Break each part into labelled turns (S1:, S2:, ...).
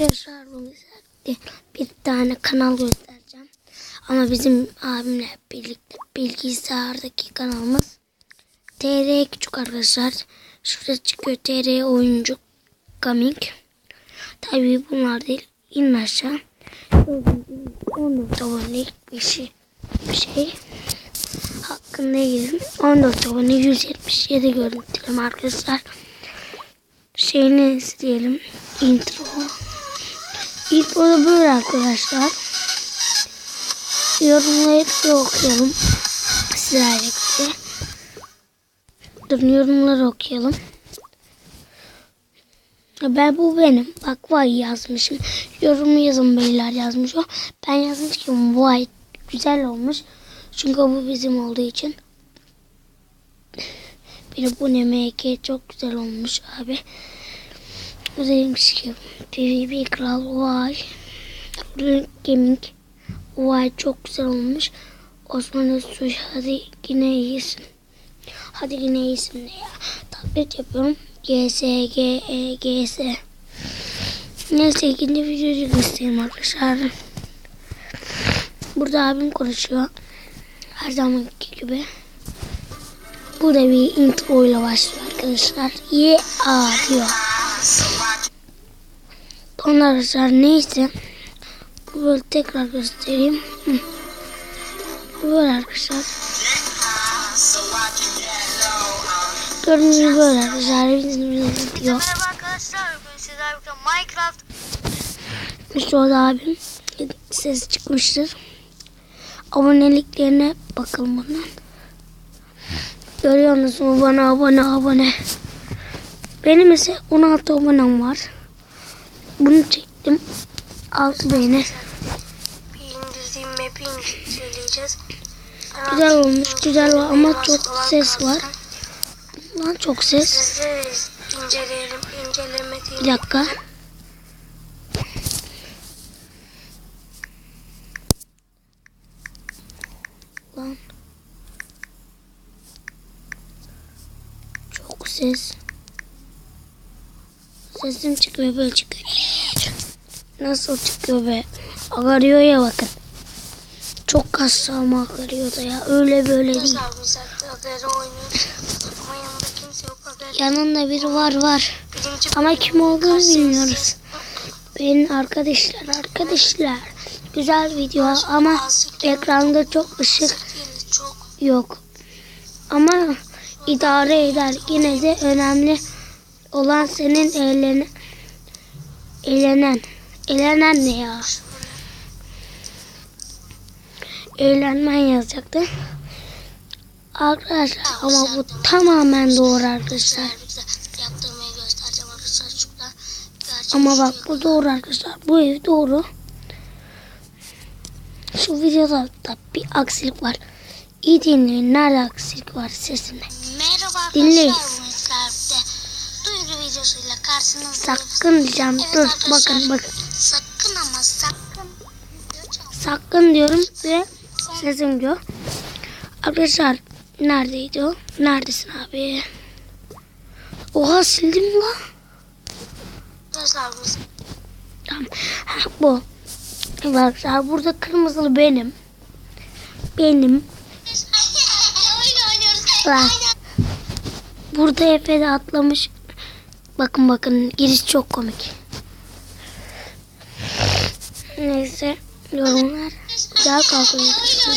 S1: Arkadaşlar bu bir tane kanal göstereceğim. Ama bizim abimle birlikte bilgisayardaki kanalımız TR küçük arkadaşlar. Şurada çıkıyor TR oyuncu coming. Tabii bunlar değil. İnin aşağı. Gördüğünüz gibi 14 abonelik bir şey. Bir şey. Hakkında girin. 14 abone 177 görüntüleme arkadaşlar. Şeyini isteyelim. Intro. Intro da böyle arkadaşlar. Yorumları da okuyalım. Sizlerle. Dur yorumları okuyalım. Ben bu benim. Bak vay yazmışım. Yorumu yazın beyler yazmış o. Ben yazmış ki vay güzel olmuş. Çünkü bu bizim olduğu için. Bir bu ne MK çok güzel olmuş abi. Bu demiş ki PvP Kral vay. Gaming vay çok güzel olmuş. Osman Özsuş hadi yine iyisin. Hadi yine iyisin de ya. Tablet yapıyorum. GS, GE, GS. Neyse ikinci videoyu göstereyim arkadaşlar. Burada abim konuşuyor. Her zamanki gibi. Burada bir intro ile başlıyor arkadaşlar. Ye a diyor. Onlar arkadaşlar neyse. Bu böyle tekrar göstereyim. Böyle arkadaşlar. Gördüğünüz gibi böyle arkadaşlar. Bizim diyor.
S2: Merhaba arkadaşlar. Bugün sizlerle birlikte Minecraft
S1: İşte o da abim. Ses çıkmıştır. Aboneliklerine bakalım bundan. Görüyor musunuz bana abone abone. Benim ise 16 abonem var. Bunu çektim. 6 beğeni.
S2: bir indirdiğim map'i inceleyeceğiz.
S1: Güzel olmuş. Güzel var ama çok ses var. Lan çok ses.
S2: İnceleyelim. İncelemediğim
S1: Bir dakika. Lan. Çok ses. Sesim çıkıyor böyle çıkıyor. Nasıl çıkıyor be? Ağarıyor ya bakın. çok kasama ağarıyor da ya. Öyle böyle değil.
S2: Ama yanında
S1: biri var var. Ama kim olduğunu bilmiyoruz. Benim arkadaşlar arkadaşlar. Güzel video ama ekranda çok ışık yok. Ama idare eder. Yine de önemli olan senin eğlenen eğlenen eğlenen ne ya? Eğlenmen yazacaktı. Arkadaşlar ama bu tamamen doğru arkadaşlar. Ama bak bu doğru arkadaşlar. Bu ev doğru. Şu videoda da bir aksilik var. İyi dinleyin. Nerede aksilik var sesinde.
S2: Merhaba.
S1: Dinleyin. Sakın diyeceğim.
S2: Evet
S1: Dur bakın bakın.
S2: Sakın ama sakın.
S1: Sakın diyorum ve sesim diyor. Arkadaşlar neredeydi o? Neredesin abi? Oha sildim lan.
S2: Arkadaşlar
S1: Tamam. Ha, bu. Arkadaşlar burada kırmızılı benim. Benim. Lan. Burada Efe de atlamış. Bakın bakın giriş çok komik. Neyse yorumlar. Güzel kalkıyor.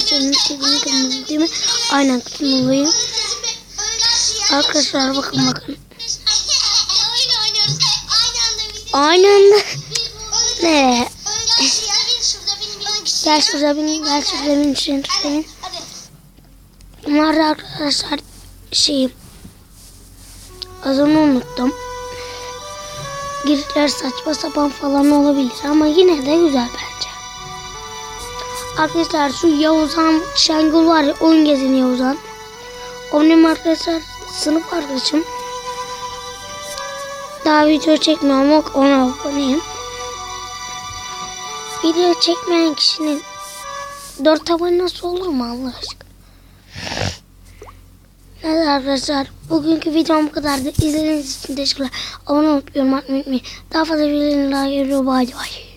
S1: Senin istediğin kırmızı değil mi? Aynen kırmızıyım. Arkadaşlar bakın bakın.
S2: Aynı anda.
S1: Ne?
S2: Gel şurada
S1: bin, gel şurada bin, şurada bin. Bunlar da arkadaşlar şeyim. Adını unuttum. Girişler saçma sapan falan olabilir ama yine de güzel bence. Arkadaşlar şu Yavuzhan Şengül var ya oyun gezin Yavuzhan. O benim arkadaşlar sınıf arkadaşım. Daha video çekmiyor ama ona aboneyim. Video çekmeyen kişinin dört abone nasıl olur mu Allah aşkına? Evet arkadaşlar bugünkü videom bu kadardı. İzlediğiniz için teşekkürler. Abone olup yorum atmayı unutmayın. Daha fazla videolarla görüşürüz. Bay bay.